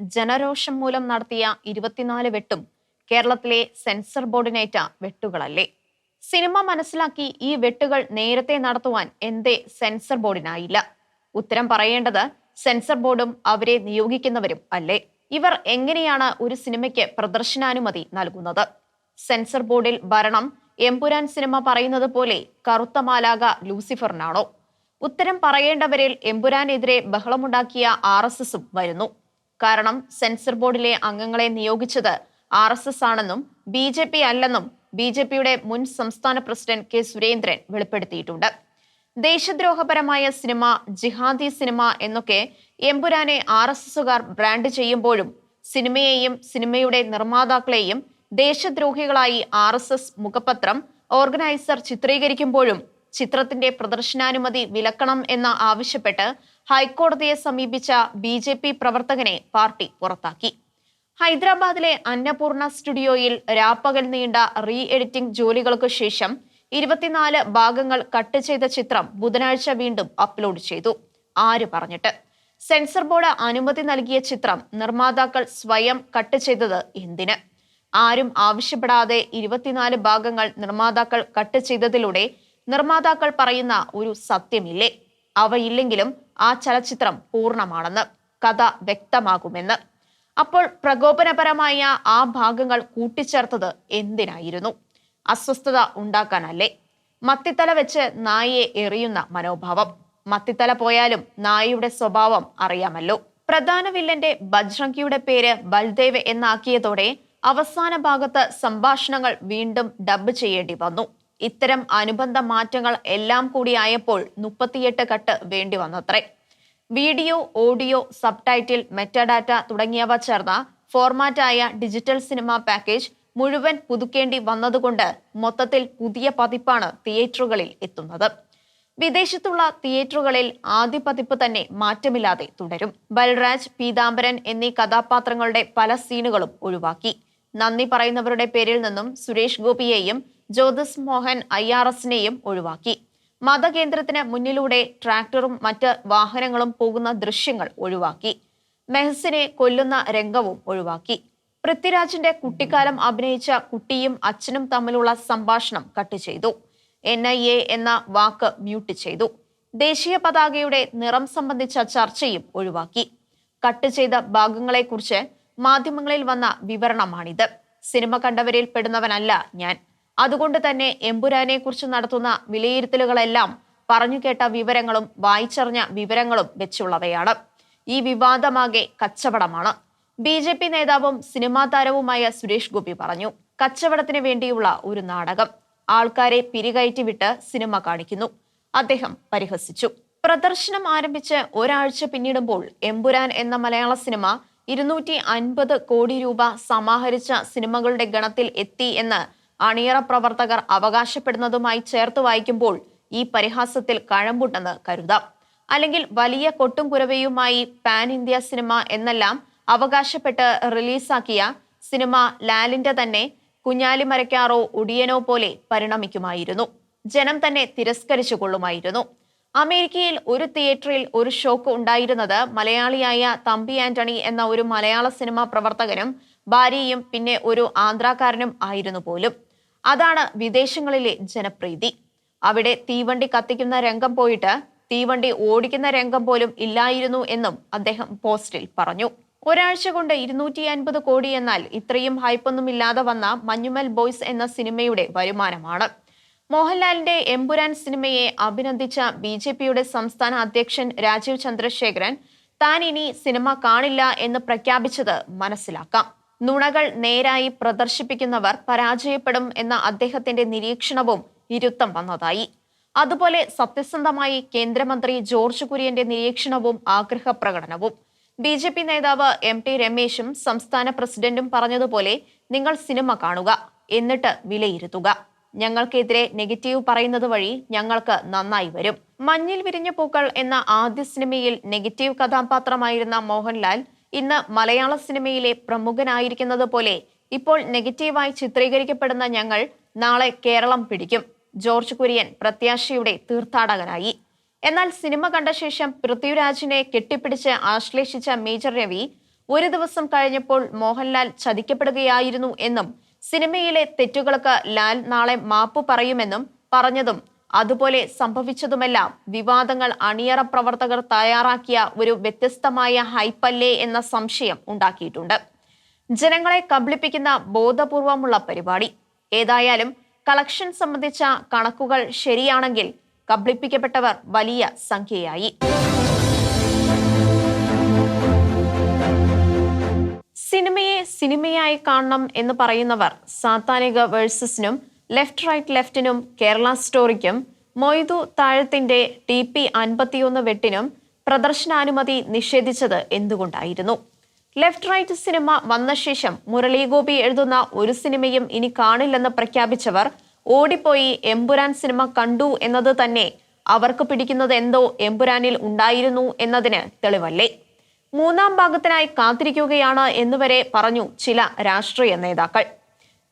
ജനരോഷം മൂലം നടത്തിയ ഇരുപത്തിനാല് വെട്ടും കേരളത്തിലെ സെൻസർ ബോർഡിനേറ്റ വെട്ടുകളല്ലേ? സിനിമ മനസ്സിലാക്കി ഈ വെട്ടുകൾ നേരത്തെ നടത്തുവാൻ എന്തേ സെൻസർ ബോർഡിനായില്ല? ഉത്തരം പറയേണ്ടത് സെൻസർ ബോർഡും അവരെ നിയോഗിക്കുന്നവരും അല്ലേ? ഇവർ എങ്ങനെയാണ് ഒരു സിനിമയ്ക്ക് പ്രദർശനാനുമതി നൽകുന്നത്? സെൻസർ ബോർഡിൽ ഭരണം എമ്പുരാൻ സിനിമ പറയുന്നത് പോലെ കറുത്ത മാലാക ലൂസിഫറിനാണോ? ഉത്തരം പറയേണ്ടവരിൽ എമ്പുരാനെതിരെ ബഹളമുണ്ടാക്കിയ ആർ എസ് എസും വരുന്നു. കാരണം സെൻസർ ബോർഡിലെ അംഗങ്ങളെ നിയോഗിച്ചത് ആർ എസ് എസ് ആണെന്നും ബി ജെ പി അല്ലെന്നും ബി ജെ പിയുടെ മുൻ സംസ്ഥാന പ്രസിഡന്റ് കെ സുരേന്ദ്രൻ വെളിപ്പെടുത്തിയിട്ടുണ്ട്. ദേശദ്രോഹപരമായ സിനിമ ജിഹാദി സിനിമ എന്നൊക്കെ എമ്പുരാനെ ആർ എസ് എസുകാർ ബ്രാൻഡ് ചെയ്യുമ്പോഴും സിനിമയെയും സിനിമയുടെ നിർമ്മാതാക്കളെയും ദേശദ്രോഹികളായി ആർ എസ് എസ് മുഖപത്രം ഓർഗനൈസർ ചിത്രീകരിക്കുമ്പോഴും ചിത്രത്തിന്റെ പ്രദർശനാനുമതി വിലക്കണം എന്ന് ആവശ്യപ്പെട്ട് ഹൈക്കോടതിയെ സമീപിച്ച ബി ജെ പി പ്രവർത്തകനെ പാർട്ടി പുറത്താക്കി. ഹൈദരാബാദിലെ അന്നപൂർണ സ്റ്റുഡിയോയിൽ രാപ്പകൽ നീണ്ട റീ എഡിറ്റിംഗ് ജോലികൾക്കു ശേഷം ഇരുപത്തിനാല് ഭാഗങ്ങൾ കട്ട് ചെയ്ത ചിത്രം ബുധനാഴ്ച വീണ്ടും അപ്ലോഡ് ചെയ്തു. ആര് പറഞ്ഞിട്ട്? സെൻസർ ബോർഡ് അനുമതി നൽകിയ ചിത്രം നിർമ്മാതാക്കൾ സ്വയം കട്ട് ചെയ്തത് എന്തിന്? ആരും ആവശ്യപ്പെടാതെ ഇരുപത്തിനാല് ഭാഗങ്ങൾ നിർമ്മാതാക്കൾ കട്ട് ചെയ്തതിലൂടെ നിർമ്മാതാക്കൾ പറയുന്ന ഒരു സത്യമില്ലേ? അവയില്ലെങ്കിലും ആ ചലച്ചിത്രം പൂർണമാണെന്ന് കഥ വ്യക്തമാകുമെന്ന്. അപ്പോൾ പ്രകോപനപരമായ ആ ഭാഗങ്ങൾ കൂട്ടിച്ചേർത്തത് എന്തിനായിരുന്നു? അസ്വസ്ഥത ഉണ്ടാക്കാനല്ലേ? മത്തിത്തല വെച്ച് നായയെ എറിയുന്ന മനോഭാവം. മത്തിത്തല പോയാലും നായയുടെ സ്വഭാവം അറിയാമല്ലോ. പ്രധാന വില്ലന്റെ ബജ്രംഗിയുടെ പേര് ബൽദേവ് എന്നാക്കിയതോടെ അവസാന ഭാഗത്ത് സംഭാഷണങ്ങൾ വീണ്ടും ഡബ് ചെയ്യേണ്ടി വന്നു. ഇത്തരം അനുബന്ധ മാറ്റങ്ങൾ എല്ലാം കൂടിയായപ്പോൾ മുപ്പത്തിയെട്ട് കട്ട് വേണ്ടി വന്നത്രേ. Video audio subtitle metadata തുടങ്ങിയവ ചേർന്ന ഫോർമാറ്റായ ഡിജിറ്റൽ സിനിമ പാക്കേജ് മുഴുവൻ പുതുക്കേണ്ടി വന്നതുകൊണ്ട് മൊത്തത്തിൽ പുതിയ പതിപ്പാണ് തിയേറ്ററുകളിൽ എത്തുന്നത്. വിദേശത്തുള്ള തിയേറ്ററുകളിൽ ആദ്യ പതിപ്പ് തന്നെ മാറ്റമില്ലാതെ തുടരും. ബൽരാജ് പീതാംബരൻ എന്നീ കഥാപാത്രങ്ങളുടെ പല സീനുകളും ഒഴിവാക്കി. നന്ദി പറയുന്നവരുടെ പേരിൽ നിന്നും സുരേഷ് ഗോപിയെയും ജ്യോതിസ് മോഹൻ ഐ ആർ എസിനെയും ഒഴിവാക്കി. മതകേന്ദ്രത്തിന് മുന്നിലൂടെ ട്രാക്ടറും മറ്റ് വാഹനങ്ങളും പോകുന്ന ദൃശ്യങ്ങൾ ഒഴിവാക്കി. മെഹസിനെ കൊല്ലുന്ന രംഗവും ഒഴിവാക്കി. പൃഥ്വിരാജിന്റെ കുട്ടിക്കാലം അഭിനയിച്ച കുട്ടിയും അച്ഛനും തമ്മിലുള്ള സംഭാഷണം കട്ട് ചെയ്തു. എൻ ഐ എ എന്ന വാക്ക് മ്യൂട്ട് ചെയ്തു. ദേശീയ പതാകയുടെ നിറം സംബന്ധിച്ച ചർച്ചയും ഒഴിവാക്കി. കട്ട് ചെയ്ത ഭാഗങ്ങളെക്കുറിച്ച് മാധ്യമങ്ങളിൽ വന്ന വിവരണമാണിത്. സിനിമ കണ്ടവരിൽ പെടുന്നവനല്ല ഞാൻ. അതുകൊണ്ട് തന്നെ എമ്പുരാനെ കുറിച്ച് നടത്തുന്ന വിലയിരുത്തലുകളെല്ലാം പറഞ്ഞു കേട്ട വിവരങ്ങളും വായിച്ചറിഞ്ഞ വിവരങ്ങളും വെച്ചുള്ളവയാണ്. ഈ വിവാദമാകെ കച്ചവടമാണ്. ബി ജെ പി നേതാവും സിനിമാ താരവുമായ സുരേഷ് ഗോപി പറഞ്ഞു കച്ചവടത്തിന് വേണ്ടിയുള്ള ഒരു നാടകം. ആൾക്കാരെ പിരികയറ്റി വിട്ട് സിനിമ കാണിക്കുന്നു. അദ്ദേഹം പരിഹസിച്ചു. പ്രദർശനം ആരംഭിച്ച് ഒരാഴ്ച പിന്നിടുമ്പോൾ എമ്പുരാൻ എന്ന മലയാള സിനിമ ഇരുന്നൂറ്റി അൻപത് കോടി രൂപ സമാഹരിച്ച സിനിമകളുടെ ഗണത്തിൽ എത്തി എന്ന് അണിയറ പ്രവർത്തകർ അവകാശപ്പെടുന്നതുമായി ചേർത്ത് വായിക്കുമ്പോൾ ഈ പരിഹാസത്തിൽ കഴമ്പുണ്ടെന്ന് കരുതാം. അല്ലെങ്കിൽ വലിയ കൊട്ടും കുരവയുമായി പാൻ ഇന്ത്യ സിനിമ എന്നെല്ലാം അവകാശപ്പെട്ട് റിലീസാക്കിയ സിനിമ ലാലിന്റെ തന്നെ കുഞ്ഞാലി മരക്കാറോ ഉടിയനോ പോലെ പരിണമിക്കുമായിരുന്നു. ജനം തന്നെ തിരസ്കരിച്ചു കൊള്ളുമായിരുന്നു അമേരിക്കയിൽ ഒരു തിയേറ്ററിൽ ഒരു ഷോക്ക് ഉണ്ടായിരുന്നത് മലയാളിയായ തമ്പി ആന്റണി എന്ന ഒരു മലയാള സിനിമാ പ്രവർത്തകനും ഭാര്യയും പിന്നെ ഒരു ആന്ധ്രാക്കാരനും ആയിരുന്നു പോലും. അതാണ് വിദേശങ്ങളിലെ ജനപ്രീതി. അവിടെ തീവണ്ടി കത്തിക്കുന്ന രംഗം പോയിട്ട് തീവണ്ടി ഓടിക്കുന്ന രംഗം പോലും ഇല്ലായിരുന്നു എന്നും അദ്ദേഹം പോസ്റ്റിൽ പറഞ്ഞു. ഒരാഴ്ച കൊണ്ട് ഇരുന്നൂറ്റി അൻപത് കോടി എന്നാൽ ഇത്രയും ഹൈപ്പൊന്നും ഇല്ലാതെ വന്ന മഞ്ഞുമൽ ബോയ്സ് എന്ന സിനിമയുടെ വരുമാനമാണ്. മോഹൻലാലിന്റെ എമ്പുരാൻ സിനിമയെ അഭിനന്ദിച്ച ബി ജെ പിയുടെ സംസ്ഥാന അധ്യക്ഷൻ രാജീവ് ചന്ദ്രശേഖരൻ താൻ ഇനി സിനിമ കാണില്ല എന്ന് പ്രഖ്യാപിച്ചത് മനസ്സിലാക്കാം. നുണകൾ നേരായി പ്രദർശിപ്പിക്കുന്നവർ പരാജയപ്പെടും എന്ന അദ്ദേഹത്തിന്റെ നിരീക്ഷണവും ഇരുത്തം വന്നതായി. അതുപോലെ സത്യസന്ധമായി കേന്ദ്രമന്ത്രി ജോർജ് കുര്യന്റെ നിരീക്ഷണവും ആഗ്രഹ പ്രകടനവും ബി ജെ പി നേതാവ് എം ടി രമേശും സംസ്ഥാന പ്രസിഡന്റും പറഞ്ഞതുപോലെ നിങ്ങൾ സിനിമ കാണുക എന്നിട്ട് വിലയിരുത്തുക. ഞങ്ങൾക്കെതിരെ നെഗറ്റീവ് പറയുന്നത് വഴി ഞങ്ങൾക്ക് നന്നായി വരും. മഞ്ഞിൽ വിരിഞ്ഞ പൂക്കൾ എന്ന ആദ്യ സിനിമയിൽ നെഗറ്റീവ് കഥാപാത്രമായിരുന്ന മോഹൻലാൽ ഇന്ന് മലയാള സിനിമയിലെ പ്രമുഖനായിരിക്കുന്നത് പോലെ ഇപ്പോൾ നെഗറ്റീവായി ചിത്രീകരിക്കപ്പെടുന്ന ഞങ്ങൾ നാളെ കേരളം പിടിക്കും. ജോർജ് കുര്യൻ പ്രത്യാശയുടെ തീർത്ഥാടകനായി. എന്നാൽ സിനിമ കണ്ട ശേഷം പൃഥ്വിരാജിനെ കെട്ടിപ്പിടിച്ച് ആശ്ലേഷിച്ച മേജർ രവി ഒരു ദിവസം കഴിഞ്ഞപ്പോൾ മോഹൻലാൽ ചതിക്കപ്പെടുകയായിരുന്നു എന്നും സിനിമയിലെ തെറ്റുകൾക്ക് ലാൽ നാളെ മാപ്പു പറയുമെന്നും പറഞ്ഞതും അതുപോലെ സംഭവിച്ചതുമെല്ലാം വിവാദങ്ങൾ അണിയറ പ്രവർത്തകർ തയ്യാറാക്കിയ ഒരു വ്യത്യസ്തമായ ഹൈപ്പല്ലേ എന്ന സംശയം ഉണ്ടാക്കിയിട്ടുണ്ട്. ജനങ്ങളെ കബളിപ്പിക്കുന്ന ബോധപൂർവമുള്ള പരിപാടി. ഏതായാലും കളക്ഷൻ സംബന്ധിച്ച കണക്കുകൾ ശരിയാണെങ്കിൽ കബളിപ്പിക്കപ്പെട്ടവർ വലിയ സംഖ്യയായി. സിനിമയെ സിനിമയായി കാണണം എന്ന് പറയുന്നവർ സാത്താനിക വേഴ്സസിനും ലെഫ്റ്റ് റൈറ്റ് ലെഫ്റ്റിനും കേരള സ്റ്റോറിക്കും മൊയ്തു താഴത്തിന്റെ ടി പി അൻപത്തിയൊന്ന് വെട്ടിനും പ്രദർശനാനുമതി നിഷേധിച്ചത് എന്തുകൊണ്ടായിരുന്നു? ലെഫ്റ്റ് റൈറ്റ് സിനിമ വന്ന ശേഷം മുരളീഗോപി എഴുതുന്ന ഒരു സിനിമയും ഇനി കാണില്ലെന്ന് പ്രഖ്യാപിച്ചവർ ഓടിപ്പോയി എമ്പുരാൻ സിനിമ കണ്ടു എന്നത് തന്നെ അവർക്ക് പിടിക്കുന്നത് എന്തോ എമ്പുരാനിൽ ഉണ്ടായിരുന്നു എന്നതിന് തെളിവല്ലേ? മൂന്നാം ഭാഗത്തിനായി കാത്തിരിക്കുകയാണ് എന്നുവരെ പറഞ്ഞു ചില രാഷ്ട്രീയ നേതാക്കൾ.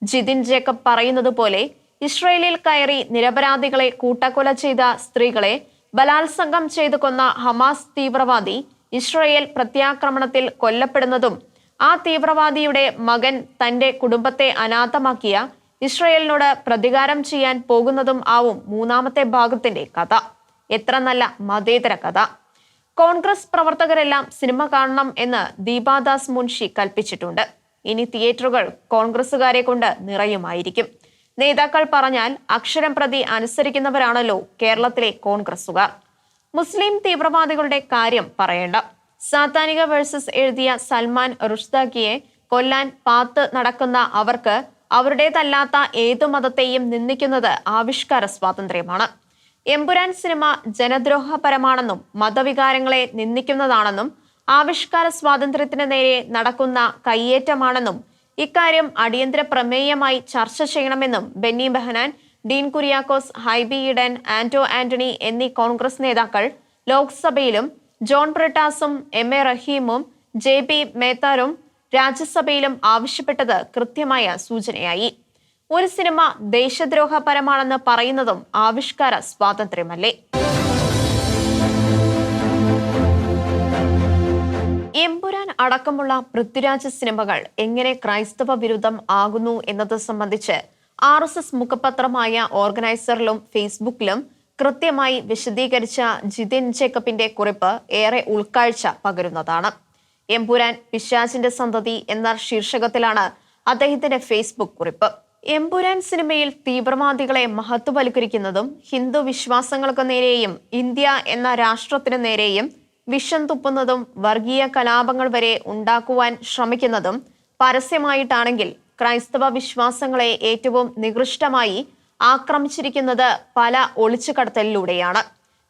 ജിതിൻ ജേക്കബ് പറയുന്നത് പോലെ ഇസ്രയേലിൽ കയറി നിരപരാധികളെ കൂട്ടക്കൊല ചെയ്ത സ്ത്രീകളെ ബലാത്സംഗം ചെയ്തു കൊന്ന ഹമാസ് തീവ്രവാദി ഇസ്രയേൽ പ്രത്യാക്രമണത്തിൽ കൊല്ലപ്പെടുന്നതും ആ തീവ്രവാദിയുടെ മകൻ തന്റെ കുടുംബത്തെ അനാഥമാക്കിയ ഇസ്രയേലിനോട് പ്രതികാരം ചെയ്യാൻ പോകുന്നതും ആവും മൂന്നാമത്തെ ഭാഗത്തിന്റെ കഥ. എത്ര നല്ല മതേതര കഥ. കോൺഗ്രസ് പ്രവർത്തകരെല്ലാം സിനിമ കാണണം എന്ന് ദീപാദാസ് മുൻഷി കൽപ്പിച്ചിട്ടുണ്ട്. ഇനി തിയേറ്ററുകൾ കോൺഗ്രസുകാരെ കൊണ്ട് നിറയുമായിരിക്കും. നേതാക്കൾ പറഞ്ഞാൽ അക്ഷരം പ്രതി അനുസരിക്കുന്നവരാണല്ലോ കേരളത്തിലെ കോൺഗ്രസുകാർ മുസ്ലിം തീവ്രവാദികളുടെ കാര്യം പറയേണ്ട. സാത്താനിക വേഴ്സസ് എഴുതിയ സൽമാൻ റുഷ്ദാക്കിയെ കൊല്ലാൻ പാത്ത് നടക്കുന്ന അവർക്ക് അവരുടേതല്ലാത്ത ഏതു മതത്തെയും നിന്ദിക്കുന്നത് ആവിഷ്കാര സ്വാതന്ത്ര്യമാണ്. എമ്പുരാൻ സിനിമ ജനദ്രോഹപരമാണെന്നും മതവികാരങ്ങളെ നിന്ദിക്കുന്നതാണെന്നും ആവിഷ്കാര സ്വാതന്ത്ര്യത്തിന് നേരെ നടക്കുന്ന കയ്യേറ്റമാണെന്നും ഇക്കാര്യം അടിയന്തര പ്രമേയമായി ചർച്ച ചെയ്യണമെന്നും ബെന്നി ബെഹനാൻ ഡീൻ കുര്യാക്കോസ് ഹൈബി ഇഡൻ ആന്റോ ആന്റണി എന്നീ കോൺഗ്രസ് നേതാക്കൾ ലോക്സഭയിലും ജോൺ ബ്രിട്ടാസും എം എ റഹീമും ജെ പി മേത്താരും രാജ്യസഭയിലും ആവശ്യപ്പെട്ടത് കൃത്യമായ സൂചനയായി. ഒരു സിനിമ ദേശദ്രോഹപരമാണെന്ന് പറയുന്നതും ആവിഷ്കാര സ്വാതന്ത്ര്യമല്ലേ? എമ്പുരാൻ അടക്കമുള്ള പൃഥ്വിരാജ് സിനിമകൾ എങ്ങനെ ക്രൈസ്തവ വിരുദ്ധം ആകുന്നു എന്നത് സംബന്ധിച്ച് ആർ എസ് എസ് മുഖപത്രമായ ഓർഗനൈസറിലും ഫേസ്ബുക്കിലും കൃത്യമായി വിശദീകരിച്ച ജിതിൻ ജേക്കബിന്റെ കുറിപ്പ് ഏറെ ഉൾക്കാഴ്ച പകരുന്നതാണ്. എമ്പുരാൻ പിശാചിന്റെ സന്തതി എന്ന ശീർഷകത്തിലാണ് അദ്ദേഹത്തിന്റെ ഫേസ്ബുക്ക് കുറിപ്പ്. എമ്പുരാൻ സിനിമയിൽ തീവ്രവാദികളെ മഹത്വവൽക്കരിക്കുന്നതും ഹിന്ദു വിശ്വാസങ്ങൾക്ക് നേരെയും ഇന്ത്യ എന്ന രാഷ്ട്രത്തിന് നേരെയും വിഷം തുപ്പുന്നതും വർഗീയ കലാപങ്ങൾ വരെ ഉണ്ടാക്കുവാൻ ശ്രമിക്കുന്നതും പരസ്യമായിട്ടാണെങ്കിൽ ക്രൈസ്തവ വിശ്വാസങ്ങളെ ഏറ്റവും നികൃഷ്ടമായി ആക്രമിച്ചിരിക്കുന്നത് പല ഒളിച്ചുകടത്തലിലൂടെയാണ്.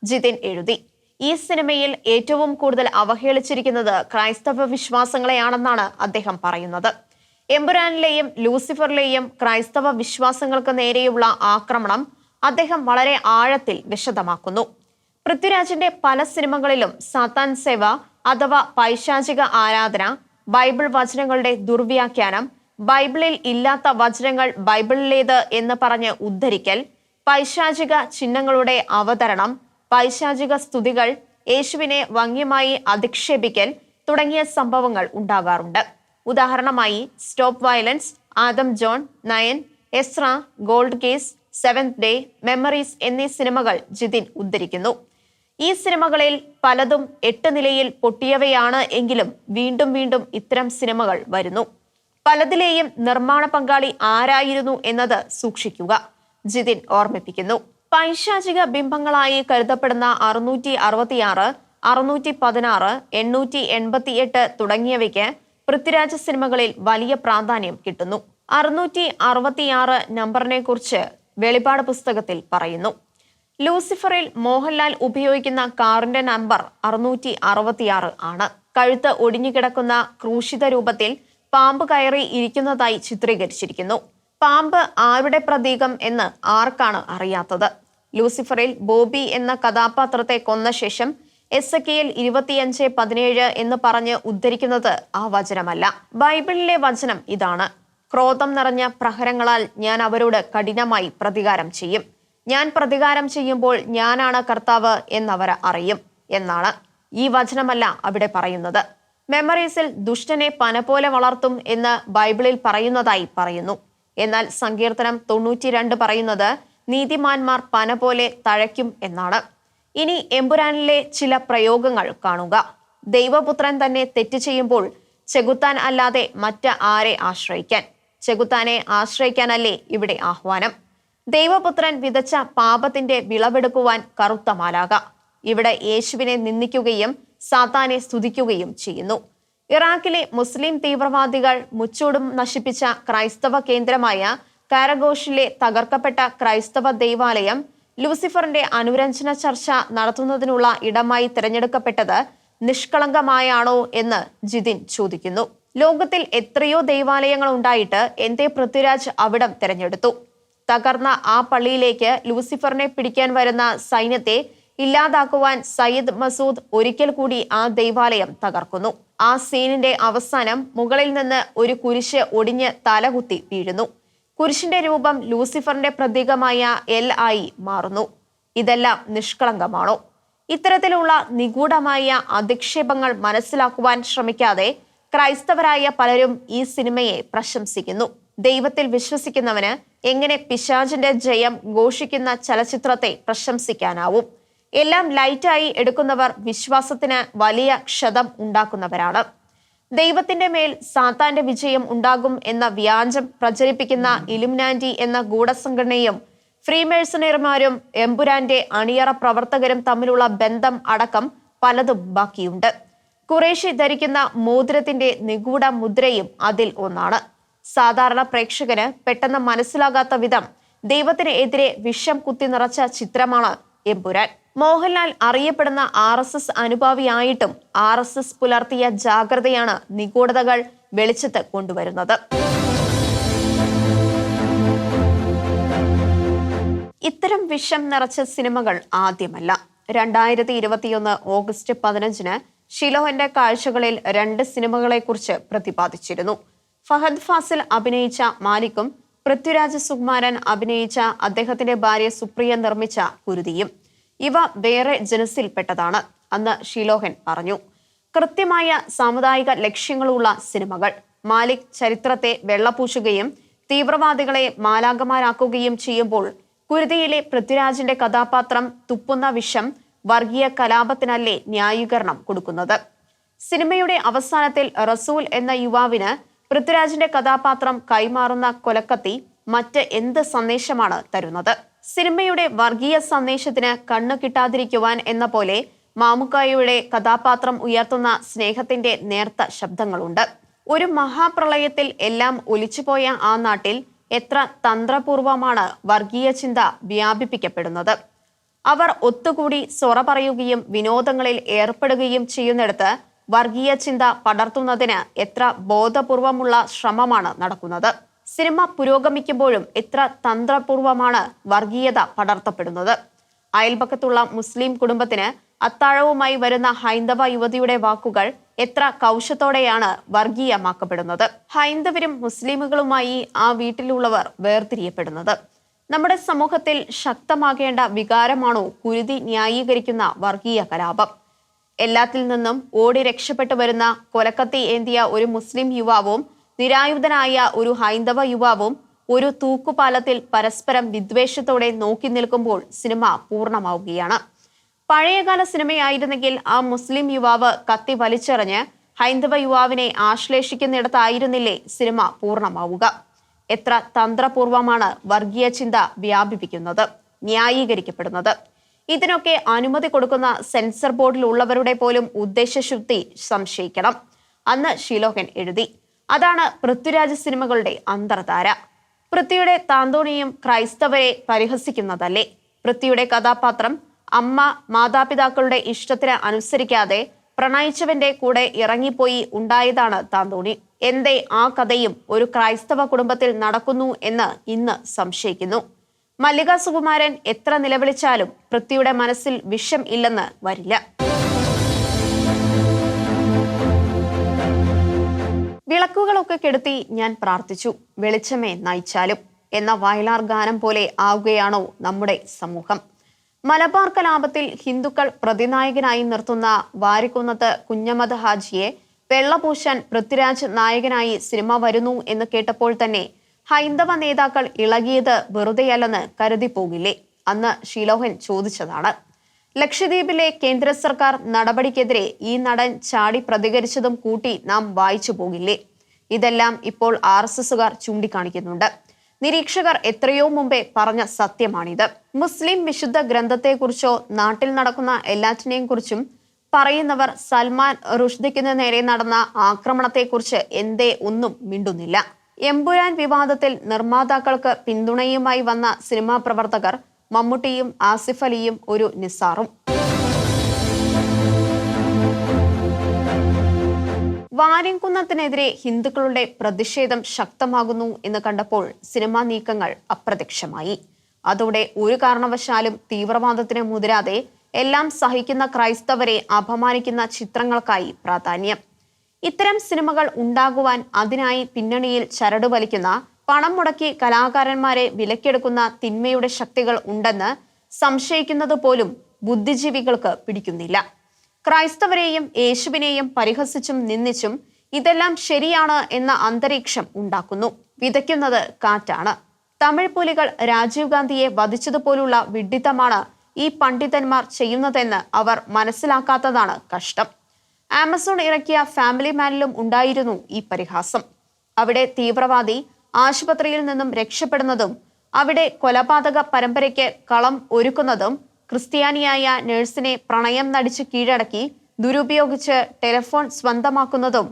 ജിതിൻ എഴുതി. ഈ സിനിമയിൽ ഏറ്റവും കൂടുതൽ അവഹേളിച്ചിരിക്കുന്നത് ക്രൈസ്തവ വിശ്വാസങ്ങളെയാണെന്നാണ് അദ്ദേഹം പറയുന്നത്. എമ്പുരാനിലെയും ലൂസിഫറിലെയും ക്രൈസ്തവ വിശ്വാസങ്ങൾക്ക് നേരെയുള്ള ആക്രമണം അദ്ദേഹം വളരെ ആഴത്തിൽ വിശദമാക്കുന്നു. പൃഥ്വിരാജിന്റെ പല സിനിമകളിലും സാത്താൻ സേവ അഥവാ പൈശാചിക ആരാധന ബൈബിൾ വചനങ്ങളുടെ ദുർവ്യാഖ്യാനം ബൈബിളിൽ ഇല്ലാത്ത വചനങ്ങൾ ബൈബിളിലേത് എന്ന് പറഞ്ഞ് ഉദ്ധരിക്കൽ പൈശാചിക ചിഹ്നങ്ങളുടെ അവതരണം പൈശാചിക സ്തുതികൾ യേശുവിനെ വന്യമായി അധിക്ഷേപിക്കൽ തുടങ്ങിയ സംഭവങ്ങൾ ഉണ്ടാകാറുണ്ട്. ഉദാഹരണമായി stop violence Adam John nine Ezra gold case seventh day memories എന്നീ സിനിമകൾ ജിതിൻ ഉദ്ധരിക്കുന്നു. ഈ സിനിമകളിൽ പലതും എട്ട് നിലയിൽ പൊട്ടിയവയാണ് എങ്കിലും വീണ്ടും വീണ്ടും ഇത്തരം സിനിമകൾ വരുന്നു. പലതിലെയും നിർമ്മാണ പങ്കാളി ആരായിരുന്നു എന്നത് സൂക്ഷിക്കുക. ജിതിൻ ഓർമ്മിപ്പിക്കുന്നു. പൈശാചിക ബിംബങ്ങളായി കരുതപ്പെടുന്ന അറുന്നൂറ്റി അറുപത്തിയാറ് അറുന്നൂറ്റി പതിനാറ് എണ്ണൂറ്റി എൺപത്തിയെട്ട് തുടങ്ങിയവയ്ക്ക് പൃഥ്വിരാജ് സിനിമകളിൽ വലിയ പ്രാധാന്യം കിട്ടുന്നു. അറുന്നൂറ്റി അറുപത്തിയാറ് നമ്പറിനെ കുറിച്ച് വെളിപാട് പുസ്തകത്തിൽ പറയുന്നു. ലൂസിഫറിൽ മോഹൻലാൽ ഉപയോഗിക്കുന്ന കാറിന്റെ നമ്പർ അറുന്നൂറ്റി അറുപത്തിയാറ് ആണ്. കഴുത്ത് ഒടിഞ്ഞുകിടക്കുന്ന ക്രൂശിത രൂപത്തിൽ പാമ്പ് കയറി ഇരിക്കുന്നതായി ചിത്രീകരിച്ചിരിക്കുന്നു. പാമ്പ് ആരുടെ പ്രതീകം എന്ന് ആർക്കാണ് അറിയാത്തത്? ലൂസിഫറിൽ ബോബി എന്ന കഥാപാത്രത്തെ കൊന്ന ശേഷം എസ് എ കെയിൽ ഇരുപത്തിയഞ്ച് പതിനേഴ് എന്ന് പറഞ്ഞ് ഉദ്ധരിക്കുന്നത് ആ വചനമല്ല. ബൈബിളിലെ വചനം ഇതാണ്. ക്രോധം നിറഞ്ഞ പ്രഹരങ്ങളാൽ ഞാൻ അവരോട് കഠിനമായി പ്രതികാരം ചെയ്യും. ഞാൻ പ്രതികാരം ചെയ്യുമ്പോൾ ഞാനാണ് കർത്താവ് എന്നവർ അറിയും എന്നാണ് ഈ വചനമല്ല അവിടെ പറയുന്നത്. മെമ്മറീസിൽ ദുഷ്ടനെ പന പോലെ വളർത്തും എന്ന് ബൈബിളിൽ പറയുന്നതായി പറയുന്നു. എന്നാൽ സങ്കീർത്തനം തൊണ്ണൂറ്റിരണ്ട് പറയുന്നത് നീതിമാന്മാർ പന പോലെ തഴയ്ക്കും എന്നാണ്. ഇനി എമ്പുരാനിലെ ചില പ്രയോഗങ്ങൾ കാണുക. ദൈവപുത്രൻ തന്നെ തെറ്റ് ചെയ്യുമ്പോൾ ചെകുത്താൻ അല്ലാതെ മറ്റ് ആരെ ആശ്രയിക്കാൻ? ചെകുത്താനെ ആശ്രയിക്കാനല്ലേ ഇവിടെ ആഹ്വാനം? ദൈവപുത്രൻ വിതച്ച പാപത്തിന്റെ വിളവെടുക്കുവാൻ കറുത്ത മാലാക ഇവിടെ യേശുവിനെ നിന്ദിക്കുകയും സാത്താനെ സ്തുതിക്കുകയും ചെയ്യുന്നു. ഇറാഖിലെ മുസ്ലിം തീവ്രവാദികൾ മുച്ചൂടും നശിപ്പിച്ച ക്രൈസ്തവ കേന്ദ്രമായ കാരഗോഷിലെ തകർക്കപ്പെട്ട ക്രൈസ്തവ ദൈവാലയം ലൂസിഫറിന്റെ അനുരഞ്ജന ചർച്ച നടത്തുന്നതിനുള്ള ഇടമായി തിരഞ്ഞെടുക്കപ്പെട്ടത് നിഷ്കളങ്കമായാണോ എന്ന് ജിതിൻ ചോദിക്കുന്നു. ലോകത്തിൽ എത്രയോ ദൈവാലയങ്ങൾ ഉണ്ടായിട്ട് എന്തേ പൃഥ്വിരാജ് അവിടം തിരഞ്ഞെടുത്തു. തകർന്ന ആ പള്ളിയിലേക്ക് ലൂസിഫറിനെ പിടിക്കാൻ വരുന്ന സൈന്യത്തെ ഇല്ലാതാക്കുവാൻ സയ്യിദ് മസൂദ് ഒരിക്കൽ കൂടി ആ ദൈവാലയം തകർക്കുന്നു. ആ സീനിന്റെ അവസാനം മുകളിൽ നിന്ന് ഒരു കുരിശ് ഒടിഞ്ഞ് തലകുത്തി വീഴുന്നു. കുരിശിന്റെ രൂപം ലൂസിഫറിന്റെ പ്രതീകമായ എൽ ആയി മാറുന്നു. ഇതെല്ലാം നിഷ്കളങ്കമാണോ? ഇത്തരത്തിലുള്ള നിഗൂഢമായ അധിക്ഷേപങ്ങൾ മനസ്സിലാക്കുവാൻ ശ്രമിക്കാതെ ക്രൈസ്തവരായ പലരും ഈ സിനിമയെ പ്രശംസിക്കുന്നു. ദൈവത്തിൽ വിശ്വസിക്കുന്നവന് എങ്ങനെ പിശാചിന്റെ ജയം ഘോഷിക്കുന്ന ചലച്ചിത്രത്തെ പ്രശംസിക്കാനാവും? എല്ലാം ലൈറ്റായി എടുക്കുന്നവർ വിശ്വാസത്തിന് വലിയ ക്ഷതം ഉണ്ടാക്കുന്നവരാണ്. ദൈവത്തിന്റെ മേൽ സാത്താന്റെ വിജയം ഉണ്ടാകും എന്ന വ്യാജം പ്രചരിപ്പിക്കുന്ന ഇലുമിനാന്റി എന്ന ഗൂഢസംഘടനയും ഫ്രീമേഴ്സണിയർമാരും എമ്പുരാന്റെ അണിയറ പ്രവർത്തകരും തമ്മിലുള്ള ബന്ധം അടക്കം പലതും ബാക്കിയുണ്ട്. കുറേശ്ശി ധരിക്കുന്ന മോതിരത്തിന്റെ നിഗൂഢ മുദ്രയും അതിൽ ഒന്നാണ്. സാധാരണ പ്രേക്ഷകന് പെട്ടെന്ന് മനസ്സിലാകാത്ത വിധം ദൈവത്തിന് എതിരെ വിഷം കുത്തി നിറച്ച ചിത്രമാണ് എമ്പുരാൻ. മോഹൻലാൽ അറിയപ്പെടുന്ന ആർ എസ് എസ് അനുഭാവിയായിട്ടും ആർ എസ് എസ് പുലർത്തിയ ജാഗ്രതയാണ് നിഗൂഢതകൾ വെളിച്ചത്ത് കൊണ്ടുവരുന്നത്. ഇത്തരം വിഷം നിറച്ച സിനിമകൾ ആദ്യമല്ല. രണ്ടായിരത്തി ഇരുപത്തിയൊന്ന് ഓഗസ്റ്റ് പതിനഞ്ചിന് ഷിലോഹന്റെ കാഴ്ചകളിൽ രണ്ട് സിനിമകളെക്കുറിച്ച് പ്രതിപാദിച്ചിരുന്നു. ഫഹദ് ഫാസിൽ അഭിനയിച്ച മാലിക്കും പൃഥ്വിരാജ് സുകുമാരൻ അഭിനയിച്ച അദ്ദേഹത്തിന്റെ ഭാര്യ സുപ്രിയ നിർമ്മിച്ച കുരുതിയും. ഇവ വേറെ ജനസിൽപ്പെട്ടതാണ് അന്ന് ഷിലോഹൻ പറഞ്ഞു. കൃത്യമായ സാമുദായിക ലക്ഷ്യങ്ങളുള്ള സിനിമകൾ. മാലിക് ചരിത്രത്തെ വെള്ളപൂശുകയും തീവ്രവാദികളെ മാലാകമാരാക്കുകയും ചെയ്യുമ്പോൾ കുരുതിയിലെ പൃഥ്വിരാജിന്റെ കഥാപാത്രം തുപ്പുന്ന വിഷം വർഗീയ കലാപത്തിനല്ലേ ന്യായീകരണം കൊടുക്കുന്നത്? സിനിമയുടെ അവസാനത്തിൽ റസൂൽ എന്ന യുവാവിന് പൃഥ്വിരാജിന്റെ കഥാപാത്രം കൈമാറുന്ന കൊലക്കത്തി മറ്റ് എന്ത് സന്ദേശമാണ് തരുന്നത്? സിനിമയുടെ വർഗീയ സന്ദേശത്തിന് കണ്ണു കിട്ടാതിരിക്കുവാൻ എന്ന പോലെ മാമുക്കായയുടെ കഥാപാത്രം ഉയർത്തുന്ന സ്നേഹത്തിന്റെ നേർത്ത ശബ്ദങ്ങളുണ്ട്. ഒരു മഹാപ്രളയത്തിൽ എല്ലാം ഒലിച്ചുപോയ ആ നാട്ടിൽ എത്ര തന്ത്രപൂർവമാണ് വർഗീയ ചിന്ത വ്യാപിപ്പിക്കപ്പെടുന്നത്? അവർ ഒത്തുകൂടി സൊറ പറയുകയും വിനോദങ്ങളിൽ ഏർപ്പെടുകയും ചെയ്യുന്നിടത്ത് വർഗീയ ചിന്ത പടർത്തുന്നതിന് എത്ര ബോധപൂർവമുള്ള ശ്രമമാണ് നടക്കുന്നത്? സിനിമ പുരോഗമിക്കുമ്പോഴും എത്ര തന്ത്രപൂർവമാണ് വർഗീയത പടർത്തപ്പെടുന്നത്? അയൽപക്കത്തുള്ള മുസ്ലിം കുടുംബത്തിന് അത്താഴവുമായി വരുന്ന ഹൈന്ദവ യുവതിയുടെ വാക്കുകൾ എത്ര കൗശത്തോടെയാണ് വർഗീയമാക്കപ്പെടുന്നത്? ഹൈന്ദവരും മുസ്ലിമുകളുമായി ആ വീട്ടിലുള്ളവർ വേർതിരിയപ്പെടുന്നത്. നമ്മുടെ സമൂഹത്തിൽ ശക്തമാകേണ്ട വികാരമാണോ കുരുതി ന്യായീകരിക്കുന്ന വർഗീയ കലാപം? എല്ലാത്തിൽ നിന്നും ഓടി രക്ഷപ്പെട്ടു വരുന്ന കൊലക്കത്തി ഏന്തിയ ഒരു മുസ്ലിം യുവാവും നിരായുധനായ ഒരു ഹൈന്ദവ യുവാവും ഒരു തൂക്കുപാലത്തിൽ പരസ്പരം വിദ്വേഷത്തോടെ നോക്കി നിൽക്കുമ്പോൾ സിനിമ പൂർണമാവുകയാണ്. പഴയകാല സിനിമയായിരുന്നെങ്കിൽ ആ മുസ്ലിം യുവാവ് കത്തി വലിച്ചെറിഞ്ഞ് ഹൈന്ദവ യുവാവിനെ ആശ്ലേഷിക്കുന്നിടത്തായിരുന്നില്ലേ സിനിമ പൂർണമാവുക. എത്ര തന്ത്രപൂർവമാണ് വർഗീയ ചിന്ത വ്യാപിപ്പിക്കുന്നത് ന്യായീകരിക്കപ്പെടുന്നത്. ഇതിനൊക്കെ അനുമതി കൊടുക്കുന്ന സെൻസർ ബോർഡിലുള്ളവരുടെ പോലും ഉദ്ദേശശുദ്ധി സംശയിക്കണം. അന്ന് ഷിലോഹൻ എഴുതി. അതാണ് പൃഥ്വിരാജ് സിനിമകളുടെ അന്തർധാര. പൃഥ്വിയുടെ താന്തോണിയും ക്രൈസ്തവരെ പരിഹസിക്കുന്നതല്ലേ? പൃഥ്വിയുടെ കഥാപാത്രം അമ്മ മാതാപിതാക്കളുടെ ഇഷ്ടത്തിന് അനുസരിക്കാതെ പ്രണയിച്ചവന്റെ കൂടെ ഇറങ്ങിപ്പോയി ഉണ്ടായതാണ് താന്തോണി. എന്തേ ആ കഥയും ഒരു ക്രൈസ്തവ കുടുംബത്തിൽ നടക്കുന്നു എന്ന് ഇന്ന് സംശയിക്കുന്നു. മല്ലിക സുകുമാരൻ എത്ര നിലവിളിച്ചാലും പൃഥ്വിയുടെ മനസ്സിൽ വിഷം ഇല്ലെന്ന് വരില്ല. വിളക്കുകളൊക്കെ കെടുത്തി ഞാൻ പ്രാർത്ഥിച്ചു. വെളിച്ചമേ നയിച്ചാലും എന്ന വയലാർ ഗാനം പോലെ ആവുകയാണോ നമ്മുടെ സമൂഹം? മലബാർ കലാപത്തിൽ ഹിന്ദുക്കൾ പ്രതിനായകനായി നിർത്തുന്ന വാരിക്കുന്നത്ത് കുഞ്ഞമദ് ഹാജിയെ വെള്ളപൂശാൻ പൃഥ്വിരാജ് നായകനായി സിനിമ വരുന്നു എന്ന് കേട്ടപ്പോൾ തന്നെ ഹൈന്ദവ നേതാക്കൾ ഇളകിയത് വെറുതെയല്ലെന്ന് കരുതി പോകില്ലേ അന്ന് ഷിലോഹൻ ചോദിച്ചതാണ്. ലക്ഷദ്വീപിലെ കേന്ദ്ര സർക്കാർ നടപടിക്കെതിരെ ഈ നടൻ ചാടി പ്രതികരിച്ചതും കൂട്ടി നാം വായിച്ചു പോകില്ലേ? ഇതെല്ലാം ഇപ്പോൾ ആർ എസ് എസുകാർ ചൂണ്ടിക്കാണിക്കുന്നുണ്ട്. നിരീക്ഷകർ എത്രയോ മുമ്പേ പറഞ്ഞ സത്യമാണിത്. മുസ്ലിം വിശുദ്ധ ഗ്രന്ഥത്തെക്കുറിച്ചോ നാട്ടിൽ നടക്കുന്ന എല്ലാറ്റിനെയും കുറിച്ചും പറയുന്നവർ സൽമാൻ റുഷ്ദിക്കിന് നേരെ നടന്ന ആക്രമണത്തെക്കുറിച്ച് എന്തേ ഒന്നും മിണ്ടുന്നില്ല. എമ്പുരാൻ വിവാദത്തിൽ നിർമ്മാതാക്കൾക്ക് പിന്തുണയുമായി വന്ന സിനിമാ പ്രവർത്തകർ മമ്മൂട്ടിയും ആസിഫ് അലിയും ഒരു നിസാറും വാര്യംകുന്നത്തിനെതിരെ ഹിന്ദുക്കളുടെ പ്രതിഷേധം ശക്തമാകുന്നു എന്ന് കണ്ടപ്പോൾ സിനിമാ നീക്കങ്ങൾ അപ്രത്യക്ഷമായി. അതോടെ ഒരു കാരണവശാലും തീവ്രവാദത്തിന് മുതിരാതെ എല്ലാം സഹിക്കുന്ന ക്രൈസ്തവരെ അപമാനിക്കുന്ന ചിത്രങ്ങൾക്കായി പ്രാധാന്യം. ഇത്തരം സിനിമകൾ ഉണ്ടാകുവാൻ അതിനായി പിന്നണിയിൽ ചരട് വലിക്കുന്ന പണം മുടക്കി കലാകാരന്മാരെ വിലക്കെടുക്കുന്ന തിന്മയുടെ ശക്തികൾ ഉണ്ടെന്ന് സംശയിക്കുന്നത് പോലും ബുദ്ധിജീവികൾക്ക് പിടിക്കുന്നില്ല. ക്രൈസ്തവരെയും യേശുവിനെയും പരിഹസിച്ചും നിന്ദിച്ചും ഇതെല്ലാം ശരിയാണ് എന്ന അന്തരീക്ഷം ഉണ്ടാക്കുന്നു. വിതയ്ക്കുന്നത് കാറ്റാണ്. തമിഴ് പുലികൾ രാജീവ് ഗാന്ധിയെ വധിച്ചതുപോലുള്ള വിഡിത്തമാണ് ഈ പണ്ഡിതന്മാർ ചെയ്യുന്നതെന്ന് അവർ മനസ്സിലാക്കാത്തതാണ് കഷ്ടം. ആമസോൺ ഇറക്കിയ ഫാമിലി മാനിലും ഉണ്ടായിരുന്നു ഈ പരിഹാസം. അവിടെ തീവ്രവാദി ആശുപത്രിയിൽ നിന്നും രക്ഷപ്പെടുന്നതും അവിടെ കൊലപാതക പരമ്പരയ്ക്ക് കളം ഒരുക്കുന്നതും ക്രിസ്ത്യാനിയായ നഴ്സിനെ പ്രണയം നടിച്ച് കീഴടക്കി ദുരുപയോഗിച്ച് ടെലിഫോൺ സ്വന്തമാക്കുന്നതും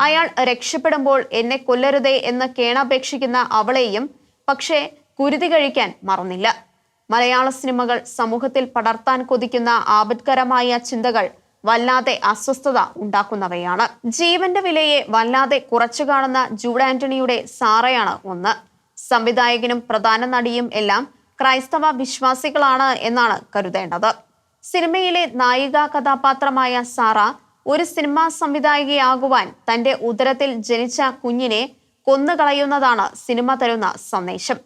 അയാൾ രക്ഷപ്പെടുമ്പോൾ എന്നെ കൊല്ലരുതേ എന്ന് കേണപേക്ഷിക്കുന്ന അവളെയും പക്ഷേ കുരുതി കഴിക്കാൻ മറന്നില്ല. മലയാള സിനിമകൾ സമൂഹത്തിൽ പടർത്താൻ കൊതിക്കുന്ന ആപത്കരമായ ചിന്തകൾ വല്ലാതെ അസ്വസ്ഥത ഉണ്ടാക്കുന്നവയാണ്. ജീവന്റെ വിലയെ വല്ലാതെ കുറച്ചു കാണുന്ന ജൂഡ് ആന്റണിയുടെ സാറയാണ് ഒന്ന്. സംവിധായകനും പ്രധാന നടിയും എല്ലാം ക്രൈസ്തവ വിശ്വാസികളാണ് എന്നാണ് കരുതേണ്ടത്. സിനിമയിലെ നായിക കഥാപാത്രമായ സാറ ഒരു സിനിമാ സംവിധായികയാകുവാൻ തന്റെ ഉദരത്തിൽ ജനിച്ച കുഞ്ഞിനെ കൊന്നുകളയുന്നതാണ് സിനിമ തരുന്ന സന്ദേശം.